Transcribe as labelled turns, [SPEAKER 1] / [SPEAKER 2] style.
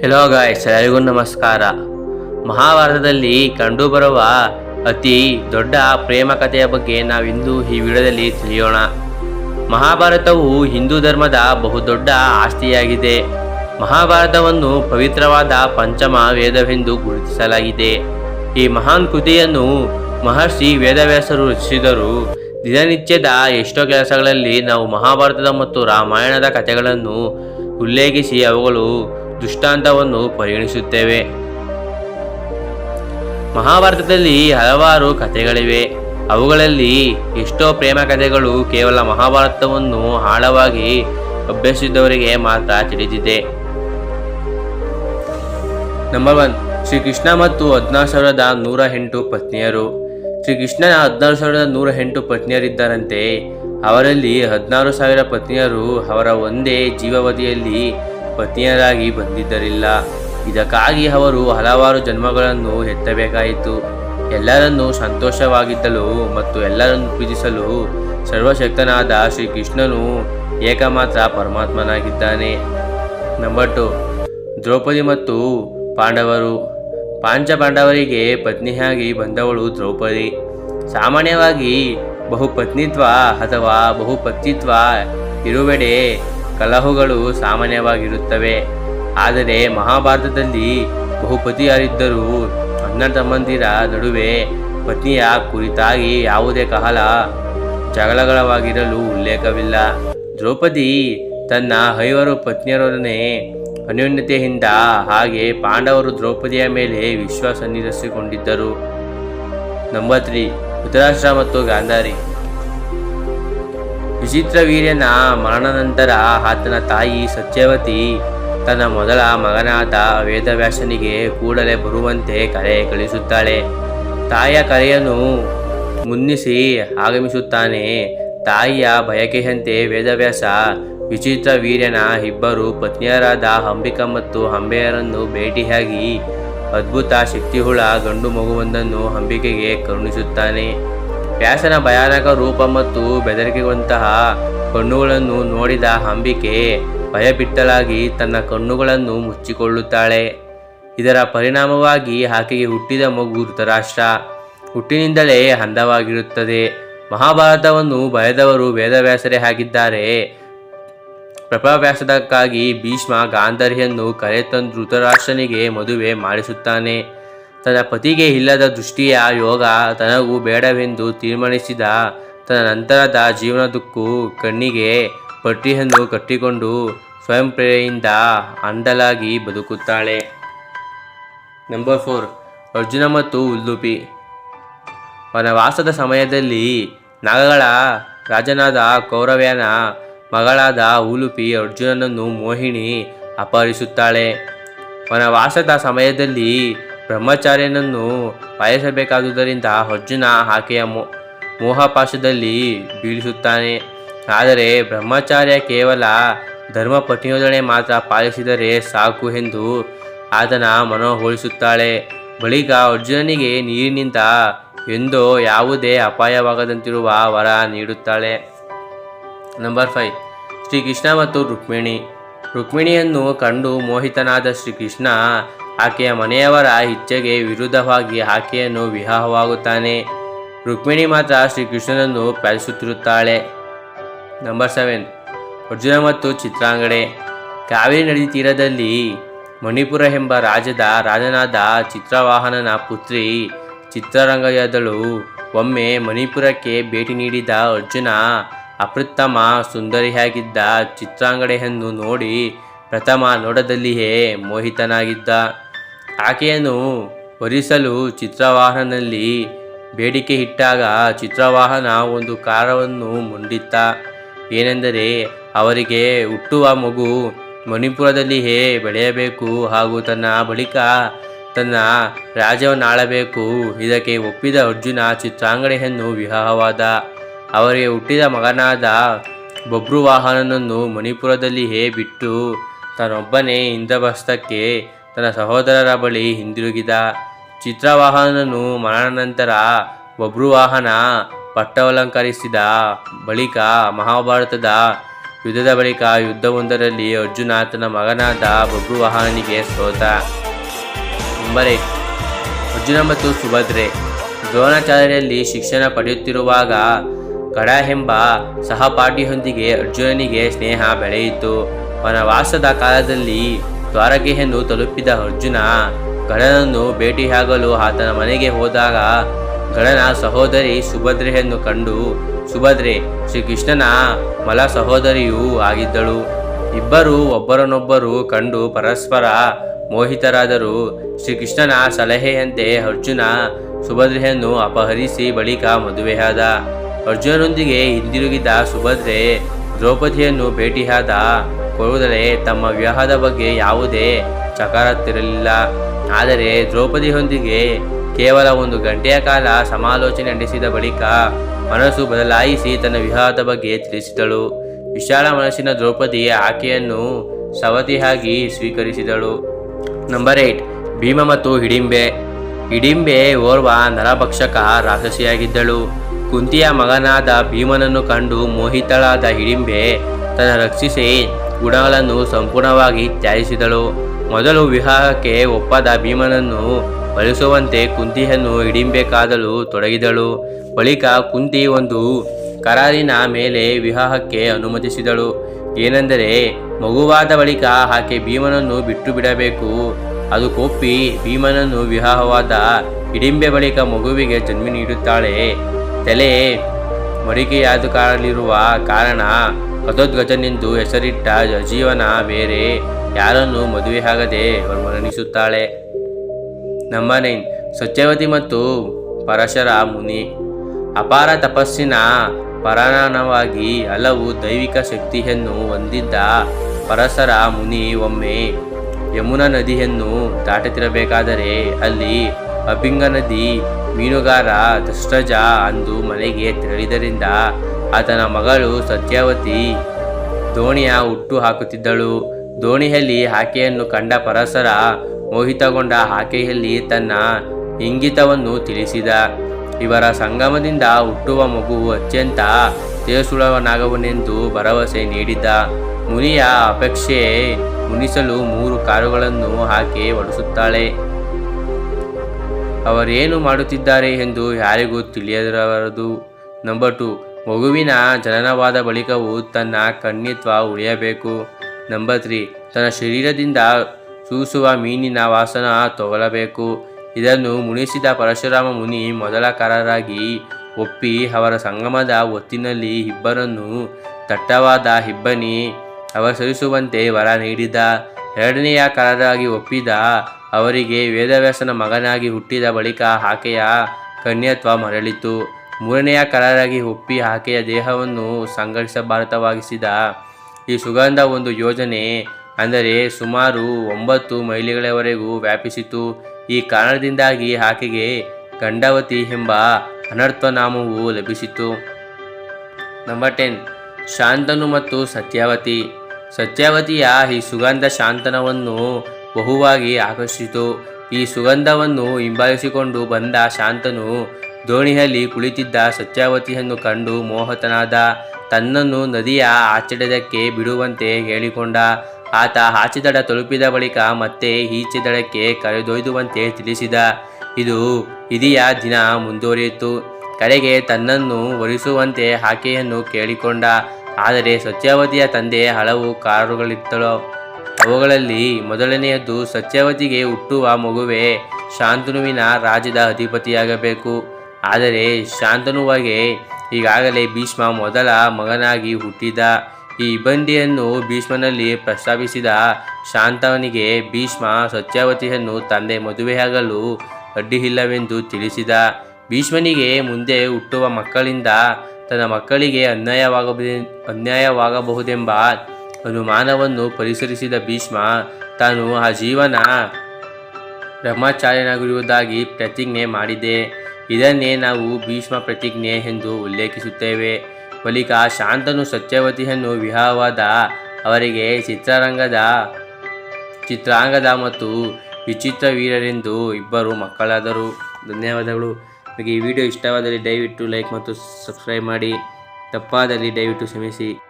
[SPEAKER 1] Hello guys ಎಲ್ಲರಿಗೂ ನಮಸ್ಕಾರ. ಮಹಾಭಾರತದಲ್ಲಿ ಕಂಡುಬರುವ ಅತಿ ದೊಡ್ಡ ಪ್ರೇಮ ಕಥೆಯ ಬಗ್ಗೆ ನಾವಿಂದು ಈ ವಿಡಿಯೋದಲ್ಲಿ ತಿಳಿಯೋಣ. ಮಹಾಭಾರತವು ಹಿಂದೂ ಧರ್ಮದ ಬಹುದೊಡ್ಡ ಆಸ್ತಿಯಾಗಿದೆ. ಮಹಾಭಾರತವನ್ನು ಪವಿತ್ರವಾದ ಪಂಚಮ ವೇದವೆಂದು ಗುರುತಿಸಲಾಗಿದೆ. ಈ ಮಹಾನ್ ಕೃತಿಯನ್ನು ಮಹರ್ಷಿ ವೇದವ್ಯಾಸರು ರಚಿಸಿದರು. ದಿನನಿತ್ಯದ ಎಷ್ಟೋ ಕೆಲಸಗಳಲ್ಲಿ ನಾವು ಮಹಾಭಾರತದ ಮತ್ತು ರಾಮಾಯಣದ ಕಥೆಗಳನ್ನು ಉಲ್ಲೇಖಿಸಿ ಅವುಗಳು ದೃಷ್ಟಾಂತವನ್ನು ಪರಿಗಣಿಸುತ್ತೇವೆ. ಮಹಾಭಾರತದಲ್ಲಿ ಹಲವಾರು ಕಥೆಗಳಿವೆ. ಅವುಗಳಲ್ಲಿ ಎಷ್ಟೋ ಪ್ರೇಮ ಕಥೆಗಳು ಕೇವಲ ಮಹಾಭಾರತವನ್ನು ಆಳವಾಗಿ ಅಭ್ಯಸಿದವರಿಗೆ ಮಾತ್ರ ತಿಳಿದಿದೆ. ನಂಬರ್ ಒನ್ ಶ್ರೀಕೃಷ್ಣ ಮತ್ತು ಹದಿನಾರು ಸಾವಿರದ ನೂರ ಎಂಟು ಪತ್ನಿಯರು. ಶ್ರೀಕೃಷ್ಣನ ಹದಿನಾರು ಸಾವಿರದ ನೂರ ಎಂಟು ಪತ್ನಿಯರಿದ್ದರಂತೆ ಅವರಲ್ಲಿ ಹದಿನಾರು ಸಾವಿರ ಪತ್ನಿಯರು ಅವರ ಒಂದೇ ಜೀವಾವಧಿಯಲ್ಲಿ ಪತ್ನಿಯರಾಗಿ ಬಂದಿದ್ದರಿಲ್ಲ ಇದಕ್ಕಾಗಿ ಅವರು ಹಲವಾರು ಜನ್ಮಗಳನ್ನು ಎತ್ತಬೇಕಾಯಿತು ಎಲ್ಲರನ್ನೂ ಸಂತೋಷವಾಗಿದ್ದಲು ಮತ್ತು ಎಲ್ಲರನ್ನು ಪೂಜಿಸಲು ಸರ್ವಶಕ್ತನಾದ ಶ್ರೀಕೃಷ್ಣನು ಏಕಮಾತ್ರ ಪರಮಾತ್ಮನಾಗಿದ್ದಾನೆ. ನಂಬರ್ ಟು, ದ್ರೌಪದಿ ಮತ್ತು ಪಾಂಡವರು. ಪಾಂಚ ಪಾಂಡವರಿಗೆ ಪತ್ನಿಯಾಗಿ ಬಂದವಳು ದ್ರೌಪದಿ. ಸಾಮಾನ್ಯವಾಗಿ ಬಹುಪತ್ನಿತ್ವ ಅಥವಾ ಬಹುಪತ್ನಿತ್ವ ಇರುವೆಡೆ ಕಲಹಗಳು ಸಾಮಾನ್ಯವಾಗಿರುತ್ತವೆ. ಆದರೆ ಮಹಾಭಾರತದಲ್ಲಿ ಬಹುಪತಿಯಾರಿದ್ದರೂ ಅಣ್ಣ ತಮ್ಮಂದಿರ ನಡುವೆ ಪತ್ನಿಯ ಕುರಿತಾಗಿ ಯಾವುದೇ ಕಹಲ ಜಗಳಗಳವಾಗಿರಲು ಉಲ್ಲೇಖವಿಲ್ಲ. ದ್ರೌಪದಿ ತನ್ನ ಐವರು ಪತ್ನಿಯರೊಡನೆ ಅನ್ಯೋನ್ಯತೆಯಿಂದ ಹಾಗೆ ಪಾಂಡವರು ದ್ರೌಪದಿಯ ಮೇಲೆ ವಿಶ್ವಾಸ ನಿರಸಿಕೊಂಡಿದ್ದರು. ನಂಬರ್ ತ್ರೀ ಧೃತರಾಷ್ಟ್ರ ಮತ್ತು ಗಾಂಧಾರಿ. ವಿಚಿತ್ರ ವೀರ್ಯನ ಮರಣಾನಂತರ ಆತನ ತಾಯಿ ಸತ್ಯವತಿ ತನ್ನ ಮೊದಲ ಮಗನಾದ ವೇದವ್ಯಾಸನಿಗೆ ಕೂಡಲೇ ಬರುವಂತೆ ಕರೆ ಕಳಿಸುತ್ತಾಳೆ. ತಾಯಿಯ ಕರೆಯನ್ನು ಮುನ್ನಿಸಿ ಆಗಮಿಸುತ್ತಾನೆ. ತಾಯಿಯ ಬಯಕೆಯಂತೆ ವೇದವ್ಯಾಸ ವಿಚಿತ್ರ ವೀರ್ಯನ ಇಬ್ಬರು ಪತ್ನಿಯರಾದ ಅಂಬಿಕಾ ಮತ್ತು ಅಂಬೆಯರನ್ನು ಭೇಟಿಯಾಗಿ ಅದ್ಭುತ ಶಕ್ತಿಹುಳ ಗಂಡು ಮಗುವೊಂದನ್ನು ಅಂಬಿಕೆಗೆ ಕರುಣಿಸುತ್ತಾನೆ. ವ್ಯಾಸನ ಭಯಾನಕ ರೂಪ ಮತ್ತು ಬೆದರಿಕೆಗಳಂತಹ ಕಣ್ಣುಗಳನ್ನು ನೋಡಿದ ಅಂಬಿಕೆ ಭಯಬಿಟ್ಟಲಾಗಿ ತನ್ನ ಕಣ್ಣುಗಳನ್ನು ಮುಚ್ಚಿಕೊಳ್ಳುತ್ತಾಳೆ. ಇದರ ಪರಿಣಾಮವಾಗಿ ಆಕೆಗೆ ಹುಟ್ಟಿದ ಮಗು ಧೃತರಾಷ್ಟ್ರ. ಹುಟ್ಟಿನಿಂದಲೇ ಅಂದವಾಗಿರುತ್ತದೆ ಮಹಾಭಾರತವನ್ನು ಭಯದವರು ವೇದವ್ಯಾಸರೇ ಆಗಿದ್ದಾರೆ. ಪ್ರಭಾವ್ಯಾಸದಕ್ಕಾಗಿ ಭೀಷ್ಮ ಗಾಂಧರಿಯನ್ನು ಕರೆತಂದು ಧೃತರಾಷ್ಟ್ರನಿಗೆ ಮದುವೆ ಮಾಡಿಸುತ್ತಾನೆ. ತನ್ನ ಪತಿಗೆ ಇಲ್ಲದ ದೃಷ್ಟಿಯ ಯೋಗ ತನಗೂ ಬೇಡವೆಂದು ತೀರ್ಮಾನಿಸಿದ ತನ್ನ ನಂತರದ ಜೀವನದಕ್ಕೂ ಕಣ್ಣಿಗೆ ಪಟ್ಟಿಯನ್ನು ಕಟ್ಟಿಕೊಂಡು ಸ್ವಯಂ ಪ್ರೇರೆಯಿಂದ ಅಂಡಲಾಗಿ ಬದುಕುತ್ತಾಳೆ. ನಂಬರ್ ಫೋರ್ ಅರ್ಜುನ ಮತ್ತು ಉಲ್ಲುಪಿ ವನವಾಸದ ಸಮಯದಲ್ಲಿ ನಾಗಗಳ ರಾಜನಾದ ಕೌರವ್ಯನ ಮಗಳಾದ ಉಲುಪಿ ಅರ್ಜುನನನ್ನು ಮೋಹಿಣಿ ಅಪಹರಿಸುತ್ತಾಳೆ. ವನವಾಸದ ಸಮಯದಲ್ಲಿ ಬ್ರಹ್ಮಚಾರ್ಯನನ್ನು ಬಯಸಬೇಕಾದುದರಿಂದ ಅರ್ಜುನ ಆಕೆಯ ಮೋ, ಮೋಹಪಾಶದಲ್ಲಿ ಬೀಳಿಸುತ್ತಾನೆ. ಆದರೆ ಬ್ರಹ್ಮಚಾರ್ಯ ಕೇವಲ ಧರ್ಮ ಮಾತ್ರ ಪಾಲಿಸಿದರೆ ಸಾಕು ಎಂದು ಆತನ ಮನೋಹೋಲಿಸುತ್ತಾಳೆ ಬಳಿಕ ಅರ್ಜುನನಿಗೆ ನೀರಿನಿಂದ ಎಂದೋ ಯಾವುದೇ ಅಪಾಯವಾಗದಂತಿರುವ ವರ ನೀಡುತ್ತಾಳೆ. Number five. ಶ್ರೀಕೃಷ್ಣ ಮತ್ತು ರುಕ್ಮಿಣಿ. ರುಕ್ಮಿಣಿಯನ್ನು ಕಂಡು ಮೋಹಿತನಾದ ಶ್ರೀಕೃಷ್ಣ ಆಕೆಯ ಮನೆಯವರ ಇಚ್ಛೆಗೆ ವಿರುದ್ಧವಾಗಿ ಆಕೆಯನ್ನು ವಿವಾಹವಾಗುತ್ತಾನೆ. ರುಕ್ಮಿಣಿ ಮಾತ್ರ ಶ್ರೀಕೃಷ್ಣನನ್ನು ಪಾಲಿಸುತ್ತಿರುತ್ತಾಳೆ ನಂಬರ್ ಸೆವೆನ್. ಅರ್ಜುನ ಮತ್ತು ಚಿತ್ರಾಂಗಡೆ ಕಾವೇರಿ ನದಿ ತೀರದಲ್ಲಿ ಮಣಿಪುರ ಎಂಬ ರಾಜ್ಯದ ರಾಜನಾದ ಚಿತ್ರವಾಹನನ ಪುತ್ರಿ ಚಿತ್ರರಂಗಯದಳು ಒಮ್ಮೆ ಮಣಿಪುರಕ್ಕೆ ಭೇಟಿ ನೀಡಿದ ಅರ್ಜುನ ಅಪ್ರಥಮ ಸುಂದರಿಯಾಗಿದ್ದ ಚಿತ್ರಾಂಗಡೆಯನ್ನು ನೋಡಿ ಪ್ರಥಮ ನೋಡದಲ್ಲಿಯೇ ಮೋಹಿತನಾಗಿದ್ದ. ಆಕೆಯನ್ನು ವರಿಸಲು ಚಿತ್ರವಾಹನಲ್ಲಿ ಬೇಡಿಕೆ ಇಟ್ಟಾಗ ಚಿತ್ರವಾಹನ ಒಂದು ಕಾರವನ್ನು ಮುಂಡಿತ್ತ ಏನೆಂದರೆ ಅವರಿಗೆ ಹುಟ್ಟುವ ಮಗು ಮಣಿಪುರದಲ್ಲಿಯೇ ಬೆಳೆಯಬೇಕು ಹಾಗೂ ತನ್ನ ಬಳಿಕ ತನ್ನ ರಾಜವನ್ನಾಳಬೇಕು. ಇದಕ್ಕೆ ಒಪ್ಪಿದ ಅರ್ಜುನ ಚಿತ್ರಾಂಗಡೆಯನ್ನು ವಿವಾಹವಾದ. ಅವರಿಗೆ ಹುಟ್ಟಿದ ಮಗನಾದ ಬಬ್ರುವಾಹನನನ್ನು ಮಣಿಪುರದಲ್ಲಿಯೇ ಬಿಟ್ಟು ತನ್ನೊಬ್ಬನೇ ಇಂದ್ರಭಸ್ತಕ್ಕೆ ತನ್ನ ಸಹೋದರರ ಬಳಿ ಹಿಂದಿರುಗಿದ. ಚಿತ್ರವಾಹನನು ಮರಣಾನಂತರ ಬಬ್ರುವಾಹನ ಪಟ್ಟವಲಂಕರಿಸಿದ ಬಳಿಕ ಮಹಾಭಾರತದ ಯುದ್ಧದ ಬಳಿಕ ಯುದ್ಧವೊಂದರಲ್ಲಿ ಅರ್ಜುನ ತನ್ನ ಮಗನಾದ ಬಬ್ರುವಾಹನಿಗೆ ಸೋತ ನಂಬರ್ ಅರ್ಜುನ ಮತ್ತು ಸುಭದ್ರೆ, ದ್ರೋಣಾಚಾರ್ಯರಲ್ಲಿ ಶಿಕ್ಷಣ ಪಡೆಯುತ್ತಿರುವಾಗ ಗಡ ಎಂಬ ಸಹಪಾಠಿಯೊಂದಿಗೆ ಅರ್ಜುನನಿಗೆ ಸ್ನೇಹ ಬೆಳೆಯಿತು. ವನವಾಸದ ಕಾಲದಲ್ಲಿ ದ್ವಾರಕೆಯನ್ನು ತಲುಪಿದ ಅರ್ಜುನ ಗಡನನ್ನು ಭೇಟಿಯಾಗಲು ಆತನ ಮನೆಗೆ ಹೋದಾಗ ಗಡನ ಸಹೋದರಿ ಸುಭದ್ರೆಯನ್ನು ಕಂಡು, ಸುಭದ್ರೆ, ಶ್ರೀಕೃಷ್ಣನ ಮಲ ಸಹೋದರಿಯೂ ಆಗಿದ್ದಳು. ಇಬ್ಬರು ಒಬ್ಬರನ್ನೊಬ್ಬರು ಕಂಡು ಪರಸ್ಪರ ಮೋಹಿತರಾದರು. ಶ್ರೀಕೃಷ್ಣನ ಸಲಹೆಯಂತೆ ಅರ್ಜುನ ಸುಭದ್ರೆಯನ್ನು ಅಪಹರಿಸಿ ಬಳಿಕ ಮದುವೆಯಾದ. ಅರ್ಜುನನೊಂದಿಗೆ ಹಿಂದಿರುಗಿದ ಸುಭದ್ರೆ ದ್ರೌಪದಿಯನ್ನು ಭೇಟಿಯಾದ ಕೂಡಲೇ ತಮ್ಮ ವಿವಾಹದ ಬಗ್ಗೆ ಯಾವುದೇ ಚಕಾರತ್ತಿರಲಿಲ್ಲ. ಆದರೆ ದ್ರೌಪದಿಯೊಂದಿಗೆ ಕೇವಲ ಒಂದು ಗಂಟೆಯ ಕಾಲ ಸಮಾಲೋಚನೆ ನಡೆಸಿದ ಬಳಿಕ ಮನಸ್ಸು ಬದಲಾಯಿಸಿ ತನ್ನ ವಿವಾಹದ ಬಗ್ಗೆ ತಿಳಿಸಿದಳು. ವಿಶಾಲ ಮನಸ್ಸಿನ ದ್ರೌಪದಿ ಆಕೆಯನ್ನು ಸವತಿಯಾಗಿ ಸ್ವೀಕರಿಸಿದಳು. ನಂಬರ್ ಏಟ್, ಭೀಮ ಮತ್ತು ಹಿಡಿಂಬೆ. ಹಿಡಿಂಬೆ ಓರ್ವ ನರಭಕ್ಷಕ ರಾಕ್ಷಸಿಯಾಗಿದ್ದಳು. ಕುಂತಿಯ ಮಗನಾದ ಭೀಮನನ್ನು ಕಂಡು ಮೋಹಿತಳಾದ ಹಿಡಿಂಬೆ ತನ್ನ ರಕ್ಷಿಸಿ ಗುಣಗಳನ್ನು ಸಂಪೂರ್ಣವಾಗಿ ತ್ಯಾಜಿಸಿದಳು. ಮೊದಲು ವಿವಾಹಕ್ಕೆ ಒಪ್ಪದ ಭೀಮನನ್ನು ಬಳಸುವಂತೆ ಕುಂತಿಯನ್ನು ಹಿಡಿಂಬೆ ಕಾದಲು ತೊಡಗಿದಳು. ಬಳಿಕ ಕುಂತಿ ಒಂದು ಕರಾರಿನ ಮೇಲೆ ವಿವಾಹಕ್ಕೆ ಅನುಮತಿಸಿದಳು. ಏನೆಂದರೆ, ಮಗುವಾದ ಬಳಿಕ ಆಕೆ ಭೀಮನನ್ನು ಬಿಟ್ಟು ಬಿಡಬೇಕು ಅದು ಕೊಪ್ಪಿ ಭೀಮನನ್ನು ವಿವಾಹವಾದ ಹಿಡಿಂಬೆ ಬಳಿಕ ಮಗುವಿಗೆ ಜನ್ಮ ನೀಡುತ್ತಾಳೆ. ತಲೆ ಮಡಿಕೆಯಾದ ಕಾರಲಿರುವ ಕಾರಣ ಹತೋದ್ಗಜನೆಂದು ಹೆಸರಿಟ್ಟ ಜೀವನ ಬೇರೆ. ಯಾರನ್ನು ಮದುವೆಯಾಗದೆ ಮರಣಿಸುತ್ತಾಳೆ ನಂಬರ್ ನೈನ್ ಸತ್ಯವತಿ ಮತ್ತು ಪರಶರ ಮುನಿ. ಅಪಾರ ತಪಸ್ಸಿನ ಪರಾನವಾಗಿ ಹಲವು ದೈವಿಕ ಶಕ್ತಿಯನ್ನು ಹೊಂದಿದ್ದ ಪರಸರ ಮುನಿ ಒಮ್ಮೆ ಯಮುನಾ ನದಿಯನ್ನು ದಾಟುತ್ತಿರಬೇಕಾದರೆ ಅಲ್ಲಿ ಅಭಿಂಗ ನದಿ ಮೀನುಗಾರ ದುಷ್ಟಜ ಅಂದು ಮನೆಗೆ ತೆರಳಿದರಿಂದ ಆತನ ಮಗಳು ಸತ್ಯಾವತಿ ದೋಣಿಯ ಹುಟ್ಟು ಹಾಕುತ್ತಿದ್ದಳು. ದೋಣಿಯಲ್ಲಿ ಆಕೆಯನ್ನು ಕಂಡ ಪರಸರ ಮೋಹಿತಗೊಂಡ ಆಕೆಯಲ್ಲಿ ತನ್ನ ಇಂಗಿತವನ್ನು ತಿಳಿಸಿದ. ಇವರ ಸಂಗಮದಿಂದ ಹುಟ್ಟುವ ಮಗು ಅತ್ಯಂತ ತೇಸುಳವನಾಗವನೆಂದು ಭರವಸೆ ನೀಡಿದ್ದ ಮುನಿಯ ಅಪೇಕ್ಷೆ ಮುನಿಸಲು ಮೂರು ಕಾರುಗಳನ್ನು ಆಕೆ ಓಡಿಸುತ್ತಾಳೆ ಅವರೇನು ಮಾಡುತ್ತಿದ್ದಾರೆ ಎಂದು ಯಾರಿಗೂ ತಿಳಿಯದಿರಬಾರದು ನಂಬರ್ ಟು ಮಗುವಿನ ಜನನವಾದ ಬಳಿಕವೂ ತನ್ನ ಕಣ್ಣಿತ್ವ ಉಳಿಯಬೇಕು. ನಂಬರ್ ತ್ರೀ ತನ್ನ ಶರೀರದಿಂದ ಸೂಸುವ ಮೀನಿನ ವಾಸನ ತಗೊಳ್ಳಬೇಕು ಇದನ್ನು ಮುನಿಸಿದ ಪರಶುರಾಮ ಮುನಿ ಮೊದಲ ಕಾರರಾಗಿ ಒಪ್ಪಿ ಅವರ ಸಂಗಮದ ಒತ್ತಿನಲ್ಲಿ ಇಬ್ಬರನ್ನು ದಟ್ಟವಾದ ಇಬ್ಬನಿ ಅವಸರಿಸುವಂತೆ ವರ ನೀಡಿದ. ಎರಡನೆಯ ಕಾರರಾಗಿ ಒಪ್ಪಿದ ಅವರಿಗೆ ವೇದವ್ಯಾಸನ ಮಗನಾಗಿ ಹುಟ್ಟಿದ ಬಳಿಕ ಆಕೆಯ ಕನ್ಯತ್ವ ಮರಳಿತು. ಮೂರನೆಯ ಕರಾರಾಗಿ ಒಪ್ಪಿ ಆಕೆಯ ದೇಹವನ್ನು ಸಂಘಟಿಸಭಾರತವಾಗಿಸಿದ ಈ ಸುಗಂಧ ಒಂದು ಯೋಜನೆ ಅಂದರೆ ಸುಮಾರು ಒಂಬತ್ತು ಮೈಲಿಗಳವರೆಗೂ ವ್ಯಾಪಿಸಿತು. ಈ ಕಾರಣದಿಂದಾಗಿ ಆಕೆಗೆ ಗಂಡವತಿ ಎಂಬ ಅನರ್ಥನಾಮವು ಲಭಿಸಿತು. ನಂಬರ್ ಟೆನ್ ಶಾಂತನು ಮತ್ತು ಸತ್ಯಾವತಿ. ಸತ್ಯಾವತಿಯ ಈ ಸುಗಂಧ ಶಾಂತನವನ್ನು ಬಹುವಾಗಿ ಆಕರ್ಷಿಸಿತು ಈ ಸುಗಂಧವನ್ನು ಹಿಂಬಾಲಿಸಿಕೊಂಡು ಬಂದ ಶಾಂತನು ದೋಣಿಯಲ್ಲಿ ಕುಳಿತಿದ್ದ ಸತ್ಯಾವತಿಯನ್ನು ಕಂಡು ಮೋಹತನಾದ ತನ್ನನ್ನು ನದಿಯ ಆಚೆಡದಕ್ಕೆ ಬಿಡುವಂತೆ ಹೇಳಿಕೊಂಡ. ಆತ ಆಚೆದಡ ತಲುಪಿದ ಬಳಿಕ ಮತ್ತೆ ಈಚೆ ದಡಕ್ಕೆ ಕರೆದೊಯ್ದುವಂತೆ ತಿಳಿಸಿದ. ಇದು ಇದಿಯ ದಿನ ಮುಂದುವರಿಯಿತು. ಕಡೆಗೆ ತನ್ನನ್ನು ವರಿಸುವಂತೆ ಆಕೆಯನ್ನು ಕೇಳಿಕೊಂಡ. ಆದರೆ ಸತ್ಯಾವತಿಯ ತಂದೆ ಹಲವು ಕಾರುಗಳಿತ್ತಳು ಅವುಗಳಲ್ಲಿ ಮೊದಲನೆಯದ್ದು ಸತ್ಯವತಿಗೆ ಹುಟ್ಟುವ ಮಗುವೆ. ಶಾಂತನುವಿನ ರಾಜ್ಯದ ಅಧಿಪತಿಯಾಗಬೇಕು. ಆದರೆ ಶಾಂತನುವಾಗೆ ಈಗಾಗಲೇ ಭೀಷ್ಮ ಮೊದಲ ಮಗನಾಗಿ ಹುಟ್ಟಿದ. ಈ ಇಬ್ಬಂದಿಯನ್ನು ಭೀಷ್ಮನಲ್ಲಿ ಪ್ರಸ್ತಾಪಿಸಿದ ಶಾಂತವನಿಗೆ ಭೀಷ್ಮ ಸತ್ಯಾವತಿಯನ್ನು ತಂದೆ ಮದುವೆಯಾಗಲು ಅಡ್ಡಿಯಿಲ್ಲವೆಂದು ತಿಳಿಸಿದ. ಭೀಷ್ಮನಿಗೆ ಮುಂದೆ ಹುಟ್ಟುವ ಮಕ್ಕಳಿಂದ ತನ್ನ ಮಕ್ಕಳಿಗೆ ಅನ್ಯಾಯವಾಗಬಹುದೆ, ಅನ್ಯಾಯವಾಗಬಹುದೆಂಬ ಅನುಮಾನವನ್ನು ಪರಿಸರಿಸಿದ ಭೀಷ್ಮ, ತಾನು ಆ ಜೀವನ ಬ್ರಹ್ಮಚಾರ್ಯನಾಗಿರುವುದಾಗಿ ಪ್ರತಿಜ್ಞೆ ಮಾಡಿದೆ. ಇದನ್ನೇ ನಾವು ಭೀಷ್ಮ ಪ್ರತಿಜ್ಞೆ ಎಂದು ಉಲ್ಲೇಖಿಸುತ್ತೇವೆ. ಬಳಿಕ ಶಾಂತನು ಸತ್ಯವತಿಯನ್ನು ವಿವಾಹವಾದ ಅವರಿಗೆ ಚಿತ್ರರಂಗದ, ಚಿತ್ರಾಂಗದ ಮತ್ತು ವಿಚಿತ್ರ ವೀರರೆಂದು ಇಬ್ಬರು ಮಕ್ಕಳಾದರು. ಧನ್ಯವಾದಗಳು. ನಿಮಗೆ ಈ ವಿಡಿಯೋ ಇಷ್ಟವಾದಲ್ಲಿ ದಯವಿಟ್ಟು ಲೈಕ್ ಮತ್ತು ಸಬ್ಸ್ಕ್ರೈಬ್ ಮಾಡಿ. ತಪ್ಪಾದಲ್ಲಿ ದಯವಿಟ್ಟು ಕ್ಷಮಿಸಿ.